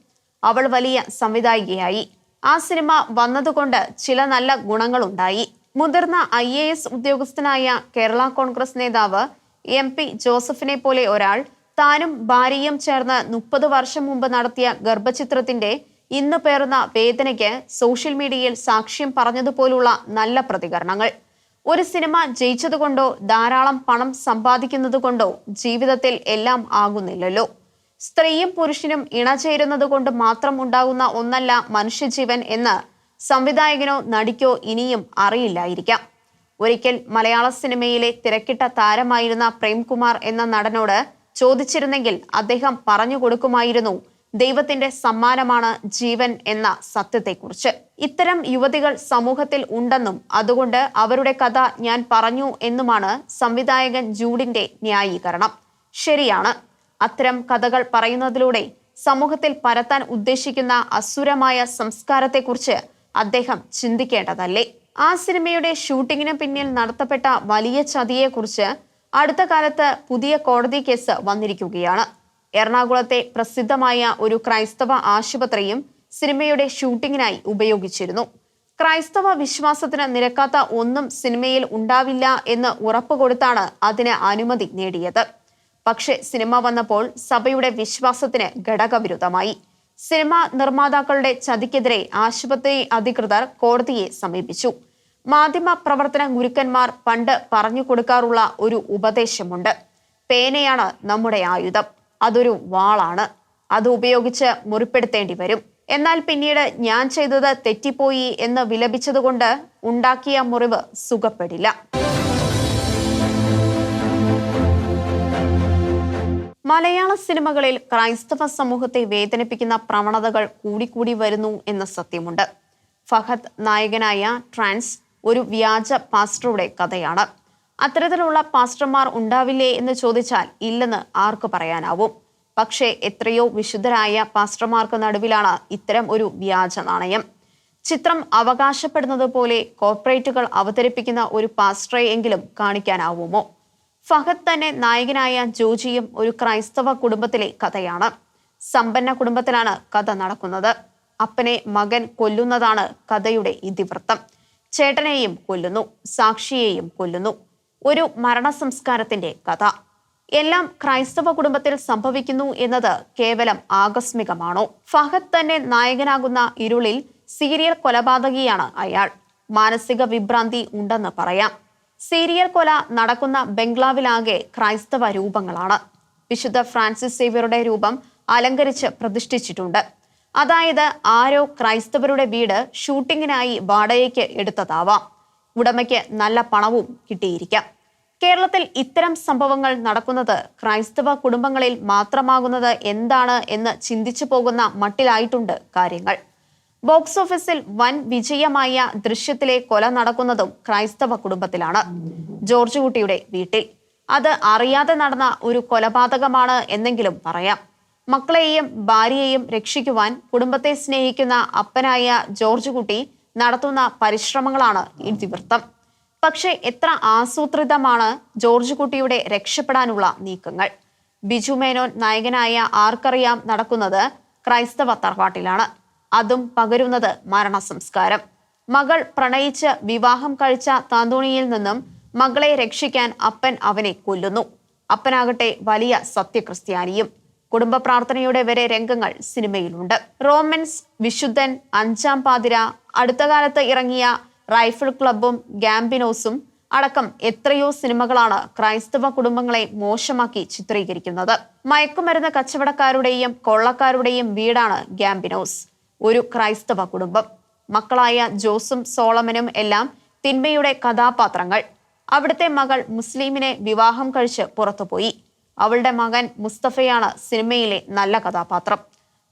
അവൾ വലിയ സംവിധായികയായി. ആ സിനിമ വന്നതുകൊണ്ട് ചില നല്ല ഗുണങ്ങളുണ്ടായി. മുതിർന്ന ഐ എ എസ് ഉദ്യോഗസ്ഥനായ കേരള കോൺഗ്രസ് നേതാവ് എം പി ജോസഫിനെ പോലെ ഒരാൾ താനും ഭാര്യയും ചേർന്ന് മുപ്പത് വർഷം മുമ്പ് നടത്തിയ ഗർഭചിത്രത്തിന്റെ ഇന്ന് പേറുന്ന വേദനയ്ക്ക് സോഷ്യൽ മീഡിയയിൽ സാക്ഷ്യം പറഞ്ഞതുപോലുള്ള നല്ല പ്രതികരണങ്ങൾ. ഒരു സിനിമ ജയിച്ചതുകൊണ്ടോ ധാരാളം പണം സമ്പാദിക്കുന്നതുകൊണ്ടോ ജീവിതത്തിൽ എല്ലാം ആകുന്നില്ലല്ലോ. സ്ത്രീയും പുരുഷനും ഇണചേരുന്നത് കൊണ്ട് മാത്രം ഉണ്ടാകുന്ന ഒന്നല്ല മനുഷ്യജീവൻ എന്ന് സംവിധായകനോ നടിക്കോ ഇനിയും അറിയില്ലായിരിക്കാം. ഒരിക്കൽ മലയാള സിനിമയിലെ തിരക്കിട്ട താരമായിരുന്ന പ്രേംകുമാർ എന്ന നടനോട് ചോദിച്ചിരുന്നെങ്കിൽ അദ്ദേഹം പറഞ്ഞു കൊടുക്കുമായിരുന്നു ദൈവത്തിന്റെ സമ്മാനമാണ് ജീവൻ എന്ന സത്യത്തെക്കുറിച്ച്. ഇത്തരം യുവതികൾ സമൂഹത്തിൽ ഉണ്ടെന്നും അതുകൊണ്ട് അവരുടെ കഥ ഞാൻ പറഞ്ഞു എന്നുമാണ് സംവിധായകൻ ജൂഡിന്റെ ന്യായീകരണം. ശരിയാണ്. അത്തരം കഥകൾ പറയുന്നതിലൂടെ സമൂഹത്തിൽ പരത്താൻ ഉദ്ദേശിക്കുന്ന അസുരമായ സംസ്കാരത്തെക്കുറിച്ച് അദ്ദേഹം ചിന്തിക്കേണ്ടതല്ലേ? ആ സിനിമയുടെ ഷൂട്ടിങ്ങിന് പിന്നിൽ നടത്തപ്പെട്ട വലിയ ചതിയെക്കുറിച്ച് അടുത്ത കാലത്ത് പുതിയ കോടതി കേസ് വന്നിരിക്കുകയാണ്. എറണാകുളത്തെ പ്രസിദ്ധമായ ഒരു ക്രൈസ്തവ ആശുപത്രിയും സിനിമയുടെ ഷൂട്ടിങ്ങിനായി ഉപയോഗിച്ചിരുന്നു. ക്രൈസ്തവ വിശ്വാസത്തിന് നിരക്കാത്ത ഒന്നും സിനിമയിൽ ഉണ്ടാവില്ല എന്ന് ഉറപ്പുകൊടുത്താണ് അതിന് അനുമതി നേടിയത്. പക്ഷേ സിനിമ വന്നപ്പോൾ സഭയുടെ വിശ്വാസത്തിന് ഘടകവിരുദ്ധമായി. സിനിമ നിർമ്മാതാക്കളുടെ ചതിക്കെതിരെ ആശുപത്രി അധികൃതർ കോടതിയെ സമീപിച്ചു. മാധ്യമ പ്രവർത്തന ഗുരുക്കന്മാർ പണ്ട് പറഞ്ഞു കൊടുക്കാറുള്ള ഒരു ഉപദേശമുണ്ട്. പേനയാണ് നമ്മുടെ ആയുധം. അതൊരു വാളാണ്. അത് ഉപയോഗിച്ച് മുറിപ്പെടുത്തേണ്ടി വരും. എന്നാൽ പിന്നീട് ഞാൻ ചെയ്തത് തെറ്റിപ്പോയി എന്ന് വിലപിച്ചതുകൊണ്ട് ഉണ്ടാക്കിയ മുറിവ് സുഖപ്പെടില്ല. മലയാള സിനിമകളിൽ ക്രൈസ്തവ സമൂഹത്തെ വേദനിപ്പിക്കുന്ന പ്രവണതകൾ കൂടിക്കൂടി വരുന്നു എന്ന സത്യമുണ്ട്. ഫഹദ് നായകനായ ട്രാൻസ് ഒരു വ്യാജ പാസ്റ്ററുടെ കഥയാണ്. അത്തരത്തിലുള്ള പാസ്റ്റർമാർ ഉണ്ടാവില്ലേ എന്ന് ചോദിച്ചാൽ ഇല്ലെന്ന് ആർക്ക് പറയാനാവും? പക്ഷേ എത്രയോ വിശുദ്ധരായ പാസ്റ്റർമാർക്ക് നടുവിലാണ് ഇത്തരം ഒരു വ്യാജ നാണയം. ചിത്രം അവകാശപ്പെടുന്നത് പോലെ കോർപ്പറേറ്റുകൾ അവതരിപ്പിക്കുന്ന ഒരു പാസ്റ്ററെ എങ്കിലും കാണിക്കാനാവുമോ? ഫഹദ് തന്നെ നായകനായ ജോജിയും ഒരു ക്രൈസ്തവ കുടുംബത്തിലെ കഥയാണ്. സമ്പന്ന കുടുംബത്തിലാണ് കഥ നടക്കുന്നത്. അപ്പനെ മകൻ കൊല്ലുന്നതാണ് കഥയുടെ ഇതിവൃത്തം. ചേട്ടനെയും കൊല്ലുന്നു സാക്ഷിയെയും കൊല്ലുന്നു. ഒരു മരണസംസ്കാരത്തിന്റെ കഥ. എല്ലാം ക്രൈസ്തവ കുടുംബത്തിൽ സംഭവിക്കുന്നു എന്നത് കേവലം ആകസ്മികമാണോ? ഫഹദ് തന്നെ നായകനാകുന്ന ഇരുളിൽ സീരിയൽ കൊലപാതകിയാണ് അയാൾ. മാനസിക വിഭ്രാന്തി ഉണ്ടെന്ന് പറയാം. സീരിയൽ കൊല നടക്കുന്ന ബംഗ്ലാവിലാകെ ക്രൈസ്തവ രൂപങ്ങളാണ്. വിശുദ്ധ ഫ്രാൻസിസ് സേവ്യറുടെ രൂപം അലങ്കരിച്ച് പ്രതിഷ്ഠിച്ചിട്ടുണ്ട്. അതായത് ആരോ ക്രൈസ്തവരുടെ വീട് ഷൂട്ടിങ്ങിനായി വാടകയ്ക്ക് എടുത്തതാവാം. ഉടമയ്ക്ക് നല്ല പണവും കിട്ടിയിരിക്കാം. കേരളത്തിൽ ഇത്തരം സംഭവങ്ങൾ നടക്കുന്നത് ക്രൈസ്തവ കുടുംബങ്ങളിൽ മാത്രമാകുന്നത് എന്താണ് എന്ന് ചിന്തിച്ചു പോകുന്ന മട്ടിലായിട്ടുണ്ട് കാര്യങ്ങൾ. ബോക്സ് ഓഫീസിൽ വൻ വിജയമായ ദൃശ്യത്തിലെ കൊല നടക്കുന്നതും ക്രൈസ്തവ കുടുംബത്തിലാണ്. ജോർജ് കുട്ടിയുടെ വീട്ടിൽ. അത് അറിയാതെ നടന്ന ഒരു കൊലപാതകമാണ് എന്നെങ്കിലും പറയാം. മക്കളെയും ഭാര്യയെയും രക്ഷിക്കുവാൻ കുടുംബത്തെ സ്നേഹിക്കുന്ന അപ്പനായ ജോർജ് കുട്ടി നടത്തുന്ന പരിശ്രമങ്ങളാണ് ഇതിവൃത്തം പക്ഷേ എത്ര ആസൂത്രിതമാണ് ജോർജ് കുട്ടിയുടെ രക്ഷപ്പെടാനുള്ള നീക്കങ്ങൾ. ബിജു മേനോൻ നായകനായ ആർക്കറിയാം നടക്കുന്നത് ക്രൈസ്തവ തറവാട്ടിലാണ്. അതും പകരുന്നത് മരണ സംസ്കാരം മകൾ പ്രണയിച്ച് വിവാഹം കഴിച്ച താന്തോണിയിൽ നിന്നും മകളെ രക്ഷിക്കാൻ അപ്പൻ അവനെ കൊല്ലുന്നു. അപ്പനാകട്ടെ വലിയ സത്യക്രിസ്ത്യാനിയും. കുടുംബ പ്രാർത്ഥനയുടെ വരെ രംഗങ്ങൾ സിനിമയിലുണ്ട്. റോമൻസ് വിശുദ്ധൻ അഞ്ചാം പാതിര അടുത്ത കാലത്ത് ഇറങ്ങിയ റൈഫിൾ ക്ലബും ഗാംബിനോസും അടക്കം എത്രയോ സിനിമകളാണ് ക്രൈസ്തവ കുടുംബങ്ങളെ മോശമാക്കി ചിത്രീകരിക്കുന്നത്. മയക്കുമരുന്ന് കച്ചവടക്കാരുടെയും കൊള്ളക്കാരുടെയും വീടാണ് ഗാംബിനോസ്. ഒരു ക്രൈസ്തവ കുടുംബം. മക്കളായ ജോസും സോളമനും എല്ലാം തിന്മയുടെ കഥാപാത്രങ്ങൾ. അവിടുത്തെ മകൾ മുസ്ലിമിനെ വിവാഹം കഴിച്ച് പുറത്തുപോയി. അവളുടെ മകൻ മുസ്തഫയാണ് സിനിമയിലെ നല്ല കഥാപാത്രം.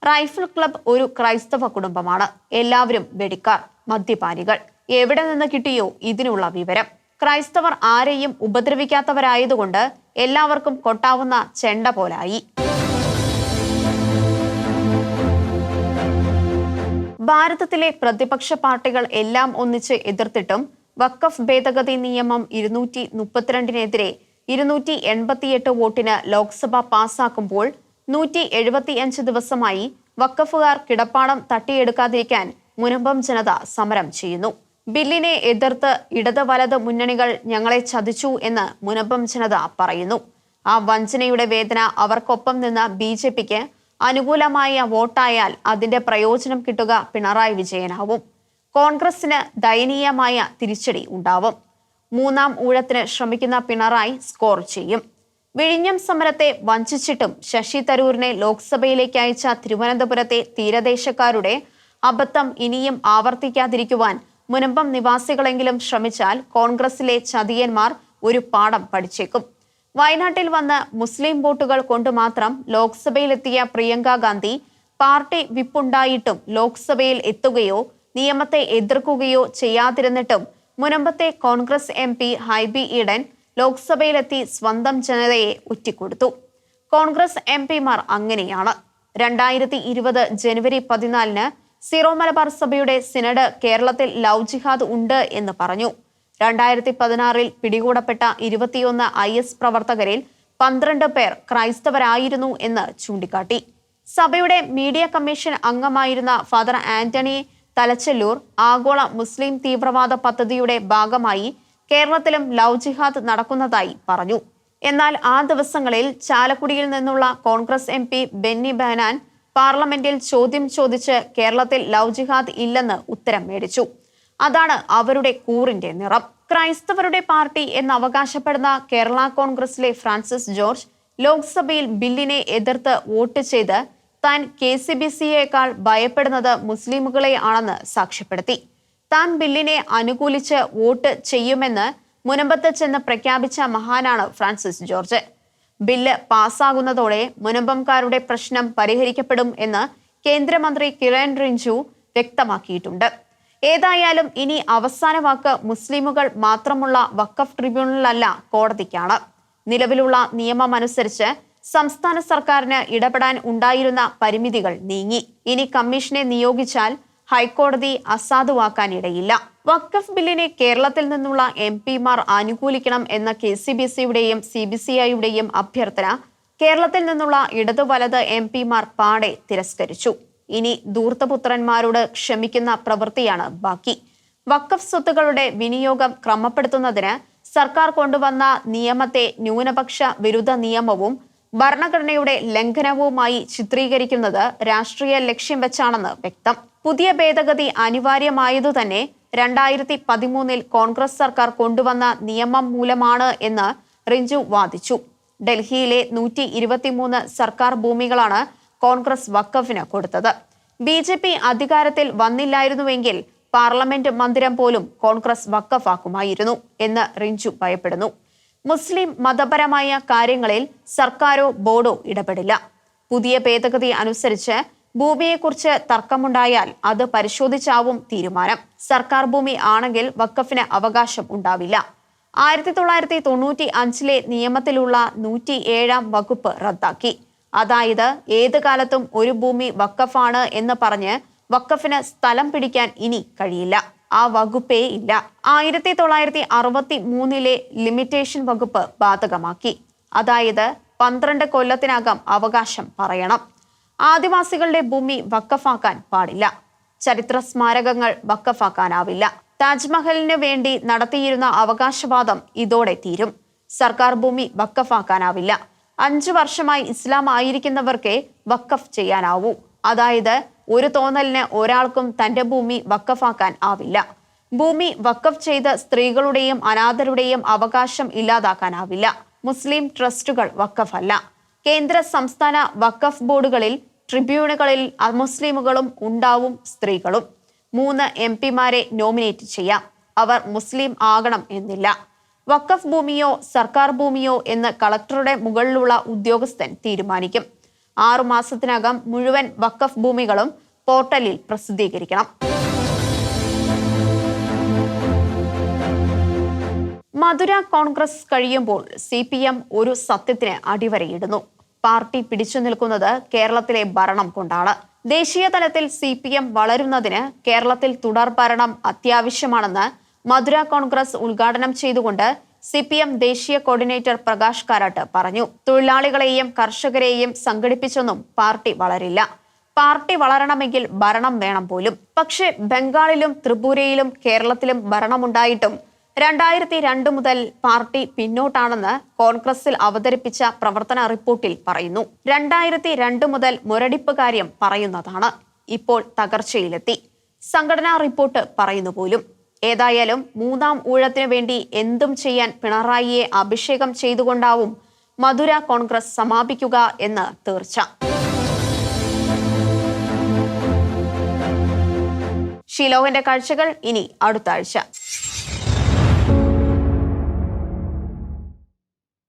റൈഫിൾ ക്ലബ് ഒരു ക്രൈസ്തവ കുടുംബമാണ്. എല്ലാവരും വെടിക്കാർ മദ്യപാനികൾ. എവിടെ നിന്ന് കിട്ടിയോ ഇതിനുള്ള വിവരം. ക്രൈസ്തവർ ആരെയും ഉപദ്രവിക്കാത്തവരായതുകൊണ്ട് എല്ലാവർക്കും കൊട്ടാവുന്ന ചെണ്ട പോലായി. ഭാരതത്തിലെ പ്രതിപക്ഷ പാർട്ടികൾ എല്ലാം ഒന്നിച്ച് എതിർത്തിട്ടും വക്കഫ് ഭേദഗതി നിയമം ഇരുന്നൂറ്റി മുപ്പത്തിരണ്ടിനെതിരെ ഇരുന്നൂറ്റി എൺപത്തിയെട്ട് വോട്ടിന് ലോക്സഭ പാസാക്കുമ്പോൾ നൂറ്റി എഴുപത്തിയഞ്ച് ദിവസമായി വക്കഫുകാർ കിടപ്പാടം തട്ടിയെടുക്കാതിരിക്കാൻ മുനമ്പം ജനത സമരം ചെയ്യുന്നു. ബില്ലിനെ എതിർത്ത് ഇടത് വലത് മുന്നണികൾ ഞങ്ങളെ ചതിച്ചു എന്ന് മുനമ്പം ജനത പറയുന്നു. ആ വഞ്ചനയുടെ വേദന അവർക്കൊപ്പം നിന്ന ബി ജെ പിക്ക് അനുകൂലമായ വോട്ടായാൽ അതിന്റെ പ്രയോജനം കിട്ടുക പിണറായി വിജയനാവും. കോൺഗ്രസിന് ദയനീയമായ തിരിച്ചടി ഉണ്ടാവും. മൂന്നാം ഊഴത്തിന് ശ്രമിക്കുന്ന പിണറായി സ്കോർ ചെയ്യും. വിഴിഞ്ഞം സമരത്തെ വഞ്ചിച്ചിട്ടും ശശി തരൂരിനെ ലോക്സഭയിലേക്ക് അയച്ച തിരുവനന്തപുരത്തെ തീരദേശക്കാരുടെ അബദ്ധം ഇനിയും ആവർത്തിക്കാതിരിക്കുവാൻ മുനമ്പം നിവാസികളെങ്കിലും ശ്രമിച്ചാൽ കോൺഗ്രസിലെ ചതിയന്മാർ ഒരു പാഠം പഠിച്ചേക്കും. വയനാട്ടിൽ വന്ന് മുസ്ലിം വോട്ടുകൾ കൊണ്ട് മാത്രം ലോക്സഭയിലെത്തിയ പ്രിയങ്ക ഗാന്ധി പാർട്ടി വിപ്പുണ്ടായിട്ടും ലോക്സഭയിൽ എത്തുകയോ നിയമത്തെ എതിർക്കുകയോ ചെയ്യാതിരുന്നിട്ടും മുനമ്പത്തെ കോൺഗ്രസ് എം പി ഹൈബി ഈഡൻ ലോക്സഭയിലെത്തി സ്വന്തം ജനതയെ ഒറ്റിക്കൊടുത്തു കോൺഗ്രസ് എം പിമാർ അങ്ങനെയാണ്. രണ്ടായിരത്തി ഇരുപത് ജനുവരി പതിനാലിന് സീറോ മലബാർ സഭയുടെ സിനഡ് കേരളത്തിൽ ലവ് ജിഹാദ് ഉണ്ട് എന്ന് പറഞ്ഞു. രണ്ടായിരത്തി പതിനാറിൽ പിടികൂടപ്പെട്ട ഇരുപത്തിയൊന്ന് ഐ എസ് പ്രവർത്തകരിൽ പന്ത്രണ്ട് പേർ ക്രൈസ്തവരായിരുന്നു എന്ന് ചൂണ്ടിക്കാട്ടി. സഭയുടെ മീഡിയ കമ്മീഷൻ അംഗമായിരുന്ന ഫാദർ ആന്റണി തലച്ചെല്ലൂർ ആഗോള മുസ്ലിം തീവ്രവാദ പദ്ധതിയുടെ ഭാഗമായി കേരളത്തിലും ലവ് ജിഹാദ് നടക്കുന്നതായി പറഞ്ഞു. എന്നാൽ ആ ദിവസങ്ങളിൽ ചാലക്കുടിയിൽ നിന്നുള്ള കോൺഗ്രസ് എം പി ബെന്നി ബെഹനാൻ പാർലമെന്റിൽ ചോദ്യം ചോദിച്ച് കേരളത്തിൽ ലവ് ജിഹാദ് ഇല്ലെന്ന് ഉത്തരം മേടിച്ചു. അതാണ് അവരുടെ കൂറിന്റെ നിറം. ക്രൈസ്തവരുടെ പാർട്ടി എന്ന് അവകാശപ്പെടുന്ന കേരള കോൺഗ്രസിലെ ഫ്രാൻസിസ് ജോർജ് ലോക്സഭയിൽ ബില്ലിനെ എതിർത്ത് വോട്ട് ചെയ്ത് താൻ കെ സി ബി സിയേക്കാൾ ഭയപ്പെടുന്നത് മുസ്ലിമുകളെ ആണെന്ന് സാക്ഷ്യപ്പെടുത്തി. താൻ ബില്ലിനെ അനുകൂലിച്ച് വോട്ട് ചെയ്യുമെന്ന് മുനമ്പത്ത് ചെന്ന് പ്രഖ്യാപിച്ച മഹാനാണ് ഫ്രാൻസിസ് ജോർജ്. ബില്ല് പാസ്സാകുന്നതോടെ മുനമ്പംകാരുടെ പ്രശ്നം പരിഹരിക്കപ്പെടും എന്ന് കേന്ദ്രമന്ത്രി കിരൺ റിഞ്ചു വ്യക്തമാക്കിയിട്ടുണ്ട്. ഏതായാലും ഇനി അവസാന വാക്ക് മുസ്ലിമുകൾ മാത്രമുള്ള വക്കഫ് ട്രിബ്യൂണലല്ല കോടതിക്കാണ്. നിലവിലുള്ള നിയമമനുസരിച്ച് സംസ്ഥാന സർക്കാരിന് ഇടപെടാൻ ഉണ്ടായിരുന്ന പരിമിതികൾ നീങ്ങി. ഇനി കമ്മീഷനെ നിയോഗിച്ചാൽ ഹൈക്കോടതി അസാധുവാക്കാനിടയില്ല. വക്കഫ് ബില്ലിനെ കേരളത്തിൽ നിന്നുള്ള എം പിമാർ അനുകൂലിക്കണം എന്ന കെ സി ബി സിയുടെയും സി ബി സി ഐയുടെയും അഭ്യർത്ഥന കേരളത്തിൽ നിന്നുള്ള ഇടതു വലത് എം പിമാർ പാടെ തിരസ്കരിച്ചു. ഇനി ധൂർത്തപുത്രന്മാരോട് ക്ഷമിക്കുന്ന പ്രവൃത്തിയാണ് ബാക്കി. വക്കഫ് സ്വത്തുക്കളുടെ വിനിയോഗം ക്രമപ്പെടുത്തുന്നതിന് സർക്കാർ കൊണ്ടുവന്ന നിയമത്തെ ന്യൂനപക്ഷ വിരുദ്ധ നിയമവും ഭരണഘടനയുടെ ലംഘനവുമായി ചിത്രീകരിക്കുന്നത് രാഷ്ട്രീയ ലക്ഷ്യം വെച്ചാണെന്ന് വ്യക്തം. പുതിയ ഭേദഗതി അനിവാര്യമായതുതന്നെ രണ്ടായിരത്തി പതിമൂന്നിൽ കോൺഗ്രസ് സർക്കാർ കൊണ്ടുവന്ന നിയമം മൂലമാണ് എന്ന് റിഞ്ചു വാദിച്ചു. ഡൽഹിയിലെ നൂറ്റി സർക്കാർ ഭൂമികളാണ് കോൺഗ്രസ് വക്കഫിന് കൊടുത്തത്. ബി ജെ പി അധികാരത്തിൽ വന്നില്ലായിരുന്നുവെങ്കിൽ പാർലമെന്റ് മന്ദിരം പോലും കോൺഗ്രസ് വക്കഫാക്കുമായിരുന്നു എന്ന് റിഞ്ചു ഭയപ്പെടുന്നു. മുസ്ലിം മതപരമായ കാര്യങ്ങളിൽ സർക്കാരോ ബോർഡോ ഇടപെടില്ല. പുതിയ ഭേദഗതി അനുസരിച്ച് ഭൂമിയെക്കുറിച്ച് തർക്കമുണ്ടായാൽ അത് പരിശോധിച്ചാവും തീരുമാനം. സർക്കാർ ഭൂമി ആണെങ്കിൽ വക്കഫിന് അവകാശം ഉണ്ടാവില്ല. ആയിരത്തി തൊള്ളായിരത്തി തൊണ്ണൂറ്റി അഞ്ചിലെ നിയമത്തിലുള്ള നൂറ്റി ഏഴാം വകുപ്പ് റദ്ദാക്കി. അതായത് ഏത് കാലത്തും ഒരു ഭൂമി വക്കഫാണ് എന്ന് പറഞ്ഞ് വക്കഫിന് സ്ഥലം പിടിക്കാൻ ഇനി കഴിയില്ല. ആ വകുപ്പേ ഇല്ല. ആയിരത്തി തൊള്ളായിരത്തി അറുപത്തി മൂന്നിലെ ലിമിറ്റേഷൻ വകുപ്പ് ബാധകമാക്കി. അതായത് പന്ത്രണ്ട് കൊല്ലത്തിനകം അവകാശം പറയണം. ആദിവാസികളുടെ ഭൂമി വക്കഫാക്കാൻ പാടില്ല. ചരിത്ര സ്മാരകങ്ങൾ വക്കഫാക്കാനാവില്ല താജ്മഹലിന് വേണ്ടി നടത്തിയിരുന്ന അവകാശവാദം ഇതോടെ തീരും. സർക്കാർ ഭൂമി വക്കഫാക്കാനാവില്ല അഞ്ചു വർഷമായി ഇസ്ലാം ആയിരിക്കുന്നവർക്കേ വക്കഫ് ചെയ്യാനാവൂ. അതായത് ഒരു തോന്നലിന് ഒരാൾക്കും തന്റെ ഭൂമി വക്കഫാക്കാൻ ആവില്ല. ഭൂമി വക്കഫ് ചെയ്ത് സ്ത്രീകളുടെയും അനാഥരുടെയും അവകാശം ഇല്ലാതാക്കാനാവില്ല. മുസ്ലിം ട്രസ്റ്റുകൾ വക്കഫല്ല കേന്ദ്ര സംസ്ഥാന വക്കഫ് ബോർഡുകളിൽ ട്രിബ്യൂണുകളിൽ മുസ്ലിമുകളും ഉണ്ടാവും സ്ത്രീകളും. മൂന്ന് എം പിമാരെ നോമിനേറ്റ് ചെയ്യാം. അവർ മുസ്ലിം ആകണം എന്നില്ല. വക്കഫ് ഭൂമിയോ സർക്കാർ ഭൂമിയോ എന്ന് കളക്ടറുടെ മുകളിലുള്ള ഉദ്യോഗസ്ഥൻ തീരുമാനിക്കും. ആറു മാസത്തിനകം മുഴുവൻ വക്കഫ് ഭൂമികളും പോർട്ടലിൽ പ്രസിദ്ധീകരിക്കണം. മധുര കോൺഗ്രസ് കഴിയുമ്പോൾ സി പി എം ഒരു സത്യത്തിന് അടിവരയിടുന്നു. പാർട്ടി പിടിച്ചു നിൽക്കുന്നത് കേരളത്തിലെ ഭരണം കൊണ്ടാണ്. ദേശീയ തലത്തിൽ സി പി എം വളരുന്നതിന് കേരളത്തിൽ തുടർ ഭരണം അത്യാവശ്യമാണെന്ന് മധുര കോൺഗ്രസ് ഉദ്ഘാടനം ചെയ്തുകൊണ്ട് സി പി എം ദേശീയ കോർഡിനേറ്റർ പ്രകാശ് കാരാട്ട് പറഞ്ഞു. തൊഴിലാളികളെയും കർഷകരെയും സംഘടിപ്പിച്ചൊന്നും പാർട്ടി വളരില്ല. പാർട്ടി വളരണമെങ്കിൽ ഭരണം വേണം പോലും. പക്ഷേ ബംഗാളിലും ത്രിപുരയിലും കേരളത്തിലും ഭരണമുണ്ടായിട്ടും രണ്ടായിരത്തി രണ്ട് മുതൽ പാർട്ടി പിന്നോട്ടാണെന്ന് കോൺഗ്രസിൽ അവതരിപ്പിച്ച പ്രവർത്തന റിപ്പോർട്ടിൽ പറയുന്നു. രണ്ടായിരത്തി രണ്ട് മുതൽ മുരടിപ്പ് കാര്യം പറയുന്നതാണ്. ഇപ്പോൾ തകർച്ചയിലെത്തി. സംഘടനാ റിപ്പോർട്ട് പറയുന്നു പോലും. ഏതായാലും മൂന്നാം ഊഴത്തിനു വേണ്ടി എന്തും ചെയ്യാൻ പിണറായിയെ അഭിഷേകം ചെയ്തുകൊണ്ടാവും മധുര കോൺഗ്രസ് സമാപിക്കുക എന്ന് തീർച്ച. ഷിലോവിന്റെ കാഴ്ചകൾ ഇനി അടുത്ത ആഴ്ച.